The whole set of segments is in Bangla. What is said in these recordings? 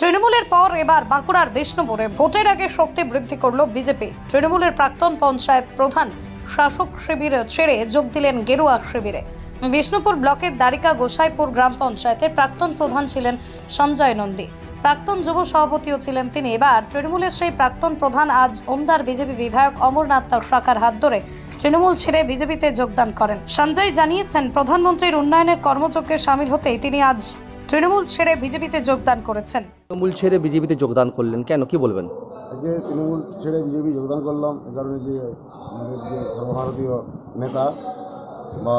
তৃণমূলের পর এবার বাঁকুড়ার বিষ্ণুপুরে ভোটের আগে শক্তি বৃদ্ধি করল বিজেপি। তৃণমূলের প্রাক্তন পঞ্চায়েত প্রধান শাসক শিবির ছেড়ে যোগ দিলেন গেরুয়া শিবিরে। বিষ্ণুপুর ব্লকের দ্বারিকা গোসাইপুর গ্রাম পঞ্চায়েতের প্রাক্তন প্রধান ছিলেন সঞ্জয় নন্দী। প্রাক্তন যুব সভাপতিও ছিলেন তিনি। এবার তৃণমূলের সেই প্রাক্তন প্রধান আজ ওমদার বিজেপি বিধায়ক অমরনাথ শাখার হাত ধরে তৃণমূল ছেড়ে বিজেপিতে যোগদান করেন। সঞ্জয় জানিয়েছেন, প্রধানমন্ত্রীর উন্নয়নের কর্মযজ্ঞে সামিল হতেই তিনি আজ তৃণমূল ছেড়ে বিজেপিতে যোগদান করেছেন। তৃণমূল ছেড়ে বিজেপিতে যোগদান করলেন কেন? কি বলবেন? আজকে তৃণমূল ছেড়ে বিজেপি যোগদান করলাম এ কারণে যে আমাদের যে সর্বভারতীয় নেতা বা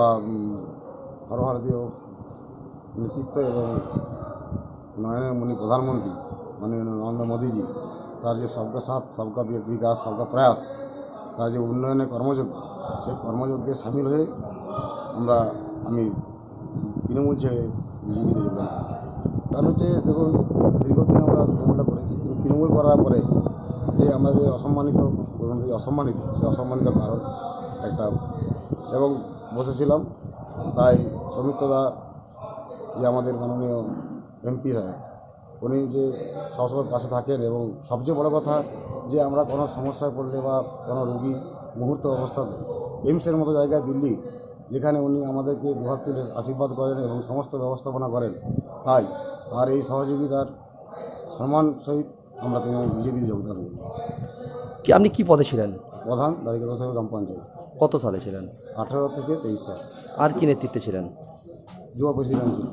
সর্বভারতীয় নেতৃত্ব এবং নয়নের মুনি প্রধানমন্ত্রী মানে নরেন্দ্র মোদীজি তার যে সবকা সাথ সবকা বিকাশ সবকা প্রয়াস তার যে উন্নয়নের কর্মযজ্ঞ সেই কর্মযজ্ঞে সামিল হয়ে আমরা আমি তৃণমূল ছেড়ে কারণ হচ্ছে দেখুন, দীর্ঘদিন আমরা তৃণমূলটা করেছি। কিন্তু তৃণমূল করার পরে যে আমাদের অসম্মানিত অসম্মানিত, সে অসম্মানিত কারণ একটা এবং বসেছিলাম। তাই সৌমিত্রদা যে আমাদের মাননীয় এমপি হয়, উনি যে সবসময় পাশে থাকেন এবং সবচেয়ে বড় কথা যে আমরা কোনো সমস্যায় পড়লে বা কোনো রোগী মুহূর্ত অবস্থাতে এইমসের মতো জায়গায় দিল্লি যেখানে উনি আমাদেরকে দুহাত তুলে আশীর্বাদ করেন এবং সমস্ত ব্যবস্থাপনা করেন তাই তার এই সহযোগিতার সম্মান সহিত আমরা তিনি বিজেপিতে যোগদান করি কি আপনি কি পদে ছিলেন? প্রধান দারিকা গোসাই গ্রাম পঞ্চায়েত। কত সালে ছিলেন? আঠারো থেকে তেইশ সাল। আর কি নেতৃত্বে ছিলেন? যুব প্রেসিডেন্ট ছিল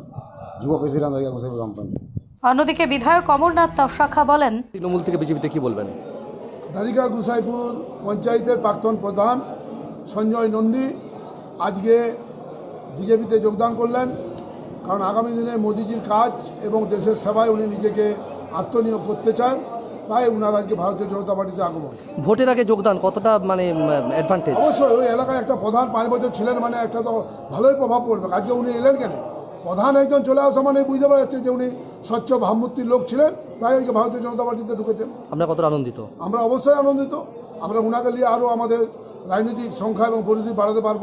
যুব প্রেসিডেন্ট দারিকা গোসাই গ্রাম পঞ্চায়েত। অন্যদিকে বিধায়ক অমরনাথ শাখা বলেন তৃণমূল থেকে বিজেপিতে কি বলবেন? দারিকা গুসাইপুর পঞ্চায়েতের প্রাক্তন প্রধান সঞ্জয় নন্দী আজকে বিজেপিতে যোগদান করলেন কারণ আগামী দিনে মোদিজির কাজ এবং দেশের সেবায় উনি নিজেকে আত্মনিয়োগ করতে চান তাই উনার আজকে ভারতীয় জনতা পার্টিতে আগমন। ভোটের আগে যোগদান কতটা মানে অ্যাডভান্টেজ অবশ্যই ওই এলাকায় একটা প্রধান পাঁচ বছর ছিলেন মানে একটা তো ভালোই প্রভাব পড়বে। আজকে উনি এলেন কেন? প্রধান একজন চলে আসা মানে বুঝতে পারা যাচ্ছে যে উনি স্বচ্ছ ভাবমূর্তির লোক ছিলেন তাই আজকে ভারতীয় জনতা পার্টিতে ঢুকেছেন। আমরা কতটা আনন্দিত? আমরা অবশ্যই আনন্দিত। আমরা উনাকে নিয়ে আরও আমাদের রাজনৈতিক সংখ্যা এবং পরিধি বাড়াতে পারব।